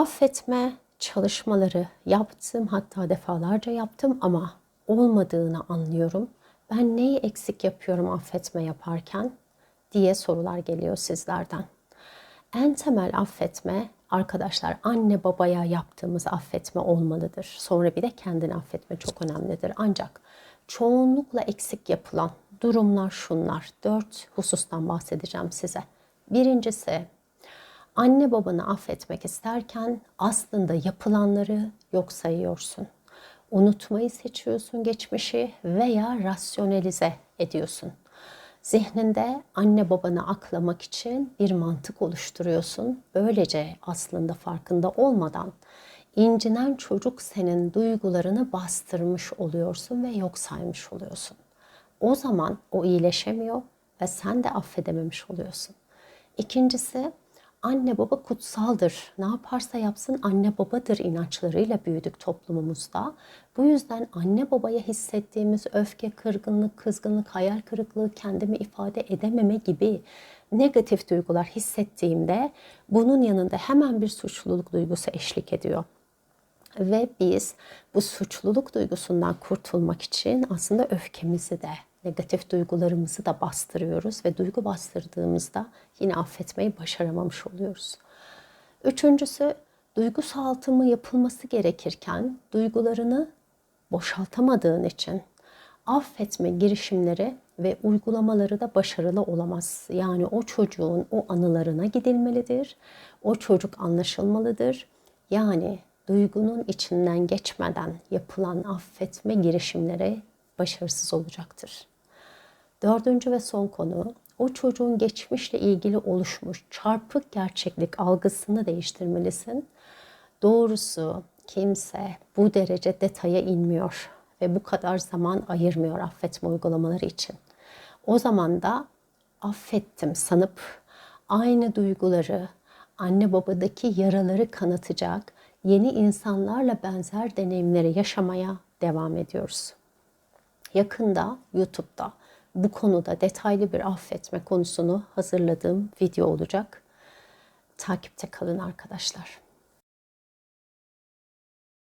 Affetme çalışmaları yaptım hatta defalarca yaptım ama olmadığını anlıyorum. Ben neyi eksik yapıyorum affetme yaparken diye sorular geliyor sizlerden. En temel affetme arkadaşlar anne babaya yaptığımız affetme olmalıdır. Sonra bir de kendini affetme çok önemlidir. Ancak çoğunlukla eksik yapılan durumlar şunlar. Dört husustan bahsedeceğim size. Birincisi anne babanı affetmek isterken aslında yapılanları yok sayıyorsun. Unutmayı seçiyorsun geçmişi veya rasyonelize ediyorsun. Zihninde anne babanı aklamak için bir mantık oluşturuyorsun. Böylece aslında farkında olmadan incinen çocuk senin duygularını bastırmış oluyorsun ve yok saymış oluyorsun. O zaman o iyileşemiyor ve sen de affedememiş oluyorsun. İkincisi anne baba kutsaldır. Ne yaparsa yapsın anne babadır inançlarıyla büyüdük toplumumuzda. Bu yüzden anne babaya hissettiğimiz öfke, kırgınlık, kızgınlık, hayal kırıklığı, kendimi ifade edememe gibi negatif duygular hissettiğimde bunun yanında hemen bir suçluluk duygusu eşlik ediyor. Ve biz bu suçluluk duygusundan kurtulmak için aslında öfkemizi de, negatif duygularımızı da bastırıyoruz ve duygu bastırdığımızda yine affetmeyi başaramamış oluyoruz. Üçüncüsü duygu saltımı yapılması gerekirken duygularını boşaltamadığın için affetme girişimleri ve uygulamaları da başarılı olamaz. Yani o çocuğun o anılarına gidilmelidir. O çocuk anlaşılmalıdır. Yani duygunun içinden geçmeden yapılan affetme girişimleri başarısız olacaktır. Dördüncü ve son konu o çocuğun geçmişle ilgili oluşmuş çarpık gerçeklik algısını değiştirmelisin. Doğrusu kimse bu derece detaya inmiyor ve bu kadar zaman ayırmıyor affetme uygulamaları için. O zaman da affettim sanıp aynı duyguları, anne babadaki yaraları kanatacak yeni insanlarla benzer deneyimleri yaşamaya devam ediyoruz. Yakında YouTube'da bu konuda detaylı bir affetme konusunu hazırladığım video olacak. Takipte kalın arkadaşlar.